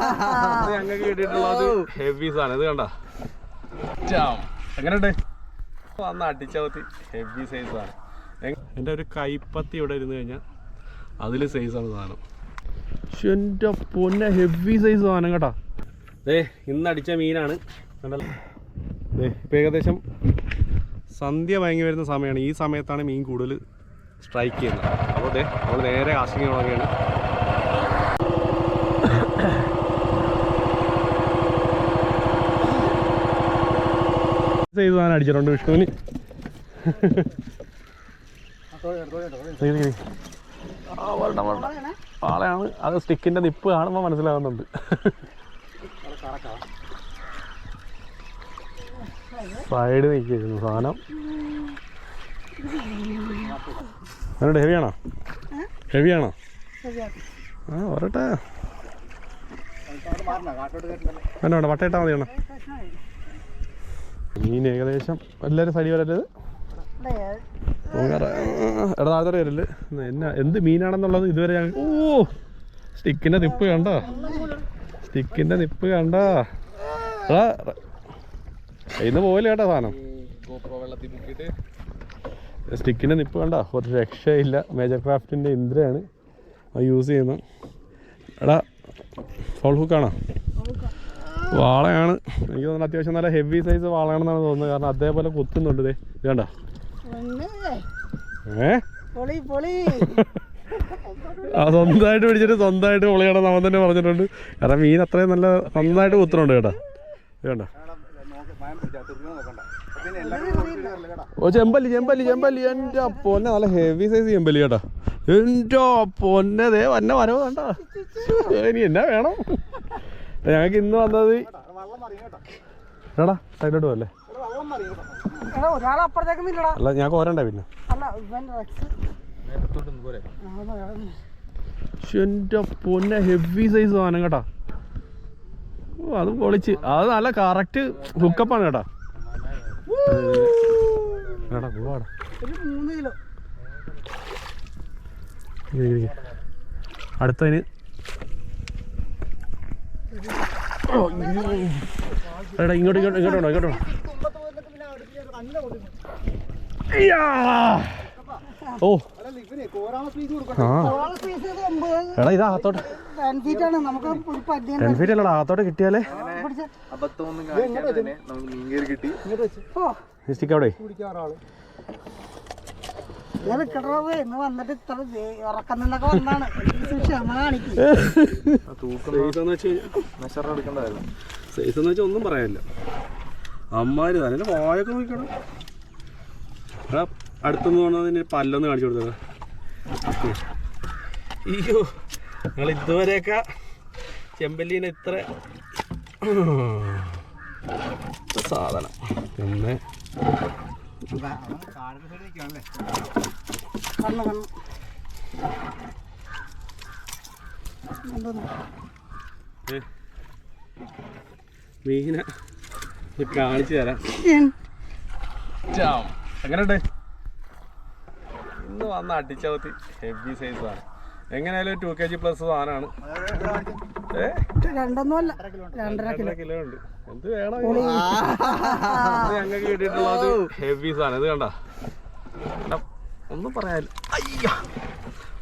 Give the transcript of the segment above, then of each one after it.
ഞങ്ങൾക്ക് കിട്ടിയിട്ടുള്ളത് ഹെവി സാധനം. ഇത് കണ്ട? എങ്ങനെയുണ്ട്? വന്ന് അടിച്ചവത്തി ഹെവി സൈസ് ആണ്. എന്റെ ഒരു കൈപ്പത്തി ഇവിടെ ഇരുന്ന് കഴിഞ്ഞാൽ അതിൽ സൈസാണ് സാധനം. എന്റെ പൊന്നെ ഹെവി സൈസ് സാധനം കേട്ടോ. ദേ ഇന്ന് അടിച്ച മീനാണ്. കണ്ടല്ലോ ദേ ഇപ്പം ഏകദേശം സന്ധ്യ ഭയങ്കി വരുന്ന സമയമാണ് ഈ സമയത്താണ് മീൻ കൂടുതൽ സ്ട്രൈക്ക് ചെയ്യുന്നത്. അപ്പോൾ ദേ നമ്മൾ നേരെ ആശങ്ക തുടങ്ങിയാണ് സൈസ് സാധനം അടിച്ചിട്ടുണ്ട് വിഷ്ണുവിന്? പാളയാണ്. അത് സ്റ്റിക്കിന്റെ നിപ്പ് കാണുമ്പോൾ മനസ്സിലാകുന്നുണ്ട് സൈഡ് നിൽക്കുന്നു സാധനം. ഹെവിയാണോ? ഹെവിയാണോ? ആ വരട്ടെ. വട്ടയിട്ടാ മതിയാണോ? മീൻ ഏകദേശം എല്ലാവരും സൈഡിൽ വരല്ലത് എടാ താഴത്തോടെ വരൽ. എന്നാ എന്ത് മീനാണെന്നുള്ളത് ഇതുവരെ ഞാൻ ഓ സ്റ്റിക്കിന്റെ നിപ്പ് കണ്ടോ? സ്റ്റിക്കിന്റെ നിപ്പ് കണ്ടോ? എടാ ഇന്ന് പോയില്ല കേട്ടോ സാധനം. സ്റ്റിക്കിന്റെ നിപ്പ് കണ്ടോ? ഒരു രക്ഷയില്ല. മേജർ ക്രാഫ്റ്റിന്റെ ഇന്ദ്രയാണ്. യൂസ് ചെയ്യുന്നത്. എടാ ഫോൾ ഹുക്കാണോ വാളയാണ്. എനിക്ക് തോന്നുന്നു അത്യാവശ്യം നല്ല ഹെവി സൈസ് വാളയാണെന്നാണ് തോന്നുന്നത്. കാരണം അതേപോലെ കുത്തുന്നുണ്ട് ഇത് ഏ? സ്വന്തമായിട്ട് പിടിച്ചിട്ട് സ്വന്തമായിട്ട് പൊളിയാണ് നമ്മൾ തന്നെ പറഞ്ഞിട്ടുണ്ട്. കാരണം മീൻ അത്രയും നല്ല നന്നായിട്ട് കുത്തുന്നുണ്ട് കേട്ടോ. ഇത് കണ്ടോ? ഓ ചെമ്പല്ലി ചെമ്പല്ലി ചെമ്പല്ലി. എന്റെ പൊന്നെ നല്ല ഹെവി സൈസ് ചെമ്പല്ലി കേട്ടോ. എന്റെ പൊന്നെ ദേ വന്നെ വരവ് കണ്ടോ? ഇനി എന്നാ വേണം? ഞങ്ങൾക്ക് ഇന്ന് വന്നത് എടാ സൈഡോട്ട് പോലെ അല്ല ഞാൻ കോരണ്ടേ പിന്നെ? എന്റെ പൊന്നെ ഹെവി സൈസ് സാധനം കേട്ടാ. അത് പൊളിച്ച്. അത് നല്ല കറക്റ്റ് ഹുക്കപ്പാണ് കേട്ടാ. പോവാടാ അടുത്തതിന് എടാ ഇങ്ങോട്ട് ഇങ്ങോട്ട് ഇങ്ങോട്ടോ ഇങ്ങോട്ടോ അയ്യാ. ഓ. എടാ ഇത് അകത്തോട്ട്. ടെൻ ഫീറ്റ് അല്ലടാ അകത്തോട്ട് കിട്ടിയാലേ. കിട്ടി. അവിടെ. ഞാൻ നിക്കട്ടേ ഇന്ന് വന്നിട്ട് ഇത്ര ദേ- ഉറക്കം നിന്നൊക്കെ വന്നാണ് ക്ഷമ കാണിക്കും. സൈസ് എന്ന് വെച്ച് മെഷർ എടുക്കേണ്ടതായിരുന്നു. സൈസ് എന്ന് വെച്ചാൽ ഒന്നും പറയാനില്ല. അമ്മാര് തന്നെ വായൊക്കെ നോക്കണം എടാ അടുത്തൊന്ന് വന്നതിന് പല്ലൊന്ന് കാണിച്ചു കൊടുത്തത്. അയ്യോ നിങ്ങൾ ഇതുവരെയൊക്കെ ചെമ്പല്ലീനെ ഇത്ര സാധനം. പിന്നെ കണ്ണു കണ്ണു മീനെ കാണിച്ചു തരാം. എങ്ങനെയുണ്ട്? ഇന്ന് വന്ന അടിച്ചവത്തി ഹെവി സൈസ് ആണ്. എങ്ങനെയായാലും ടു കെ ജി പ്ലസ് സാധനമാണ്. ഏ? രണ്ടൊന്നും അല്ല രണ്ടര രണ്ടര കിലോ ഉണ്ട്. എന്ത് വേണം ഞങ്ങൾക്ക് കിട്ടിയിട്ടുള്ളത് ഹെവി സാധനം. ഇത് കണ്ട? ഒന്നും പറയാനില്ല. അയ്യ.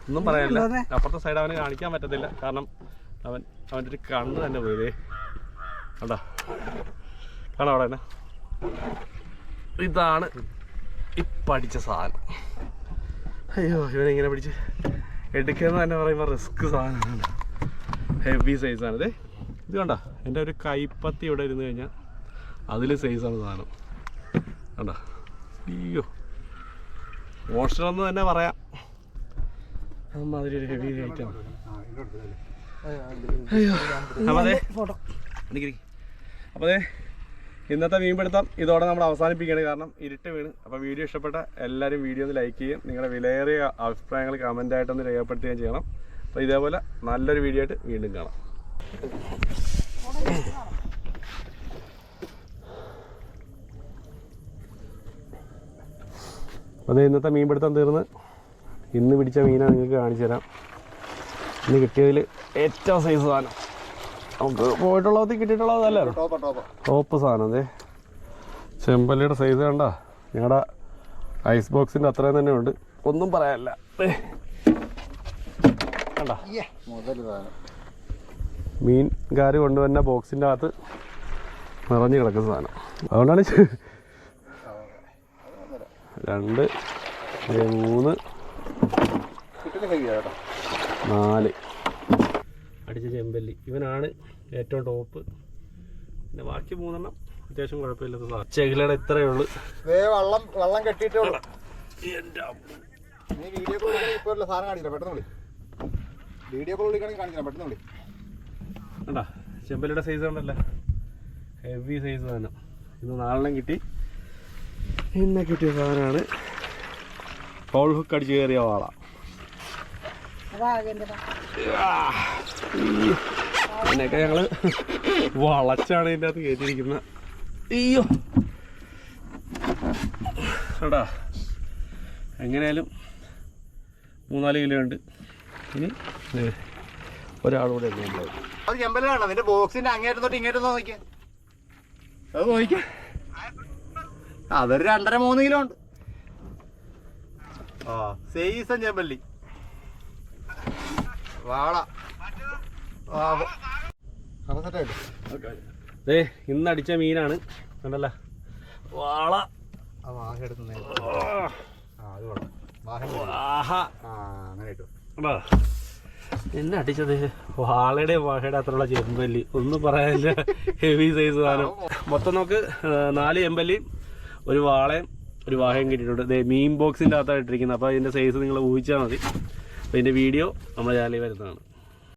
ഒന്നും പറയാനില്ല. അപ്പുറത്തെ സൈഡ് അവന് കാണിക്കാൻ പറ്റത്തില്ല. കാരണം അവൻ അവന്റെ ഒരു കണ്ണ് തന്നെ പോയതേ കണ്ടാ? കാണോ അവിടെ തന്നെ? ഇതാണ് ഇപ്പടിച്ച സാധനം. അയ്യോ ഇവനിങ്ങനെ പിടിച്ച് എടുക്കുക തന്നെ പറയുമ്പോൾ റിസ്ക് സാധനമാണ് ഹെവി സൈസാണ് ഇതേ കണ്ട? എന്റെ ഒരു കൈപ്പത്തി ഇവിടെ ഇരുന്ന് കഴിഞ്ഞാൽ അതിൽ സൈസാണ് സാധനം. കണ്ട? അയ്യോ. മോഷണമെന്ന് തന്നെ പറയാം. അമ്മാതിരി ഒരു ഹെവി ഐറ്റം അയ്യോ. അപ്പോൾ അതെ അപ്പോൾ ഇന്നത്തെ മീൻപിടുത്തം ഇതോടെ നമ്മൾ അവസാനിപ്പിക്കുകയാണ്. കാരണം ഇരുട്ട് വീണ്. അപ്പോൾ വീഡിയോ ഇഷ്ടപ്പെട്ട എല്ലാവരും വീഡിയോ ഒന്ന് ലൈക്ക് ചെയ്യും നിങ്ങളുടെ വിലയേറിയ അഭിപ്രായങ്ങൾ കമന്റായിട്ടൊന്ന് രേഖപ്പെടുത്തുകയും ചെയ്യണം. അപ്പോൾ ഇതേപോലെ നല്ലൊരു വീഡിയോ ആയിട്ട് വീണ്ടും കാണാം. അപ്പോൾ ഇന്നത്തെ മീൻ മീൻപിടുത്തം തീർന്ന്. ഇന്ന് പിടിച്ച മീനാണ് നിങ്ങൾക്ക് കാണിച്ചു തരാം. ഇന്ന് കിട്ടിയതിൽ ഏറ്റവും സൈസ് സാധനം. നമുക്ക് പോയിട്ടുള്ളത് കിട്ടിയിട്ടുള്ളതല്ലേ? ടോപ്പ സാധനം അതെ. ചെമ്പല്ലിയുടെ സൈസ് കണ്ട? ഞങ്ങളുടെ ഐസ് ബോക്സിന്റെ അത്രയും തന്നെ ഉണ്ട്. ഒന്നും പറയാനില്ല. കണ്ട? മുതൽ സാധനം. മീൻകാർ കൊണ്ടുവന്ന ബോക്സിന്റെ അകത്ത് നിറഞ്ഞു കിടക്കുന്ന സാധനം. അതുകൊണ്ടാണ് രണ്ട് മൂന്ന് നാല്. അടിച്ച ചെമ്പല്ലി. ഇവനാണ് ഏറ്റവും ടോപ്പ് പിന്നെ ബാക്കി മൂന്നെണ്ണം അത്യാവശ്യം കുഴപ്പമില്ലാത്ത സാധനം. ചെകിലയുടെ ഇത്രയേ ഉള്ളൂ. ദേ വള്ളം വള്ളം കെട്ടിയിട്ടേ ഉള്ളൂ. വീഡിയോ കോൾ ഇപ്പോൾ സാധനം കാണിക്കില്ല പെട്ടെന്ന് വിളി. വീഡിയോ കോൾ വിളിക്കണമെങ്കിൽ കാണിച്ചില്ല. പെട്ടെന്ന് വിളി. കണ്ടാ? ചെമ്പലിയുടെ സൈസ് ഉണ്ടല്ലേ. ഹെവി സൈസ് തന്നെ ഇന്ന് നാലെണ്ണം കിട്ടി. ഇന്ന് കിട്ടിയ സാധനമാണ്. പൗൾ ഹുക്ക് അടിച്ച് കയറിയ വാള. അതിനൊക്കെ ഞങ്ങൾ വളച്ചാണ് ഇതിന്റെ അകത്ത് കയറ്റിയിരിക്കുന്നത്. അയ്യോ. എടാ. എങ്ങനെയാലും മൂന്നാൽ കിലോ ഉണ്ട്. ഇനി നമ്മളെ? അത് ചെമ്പലാണ് നിന്റെ ബോക്സിന്റെ അങ്ങേറ്റം തൊട്ട് ഇങ്ങേറ്റം നോക്കിയ അത് നോക്കിയ അതൊരു രണ്ടര മൂന്ന് കിലോ ഉണ്ട്. ആ സൈസൻ ചെമ്പല്ലി. വാള? ദേ ഇന്ന് അടിച്ച മീനാണ്. കണ്ടല്ല? വാള. വാഹ എടുക്കുന്നേ ആ അത് വേണം വാഹ ആ അങ്ങനെ എടാ എന്നെ അടിച്ചത്? വാളയുടെ വാഹയുടെ അത്രയുള്ള ചെമ്പല്ലി. ഒന്നും പറയാനില്ല. ഹെവി സൈസ് സാധനം. മൊത്തം നമുക്ക് നാല് ചെമ്പല്ലി ഒരു വാളയും ഒരു വാഹയും കിട്ടിയിട്ടുണ്ട്. ദേ മീൻ ബോക്സിന്റെ അകത്താണ് ഇട്ടിരിക്കുന്നത് അപ്പോൾ അതിന്റെ സൈസ് നിങ്ങൾ ഊഹിച്ചാൽ മതി. അപ്പോൾ ഇതിന്റെ വീഡിയോ നമ്മുടെ ചാനലിൽ വരുന്നതാണ്.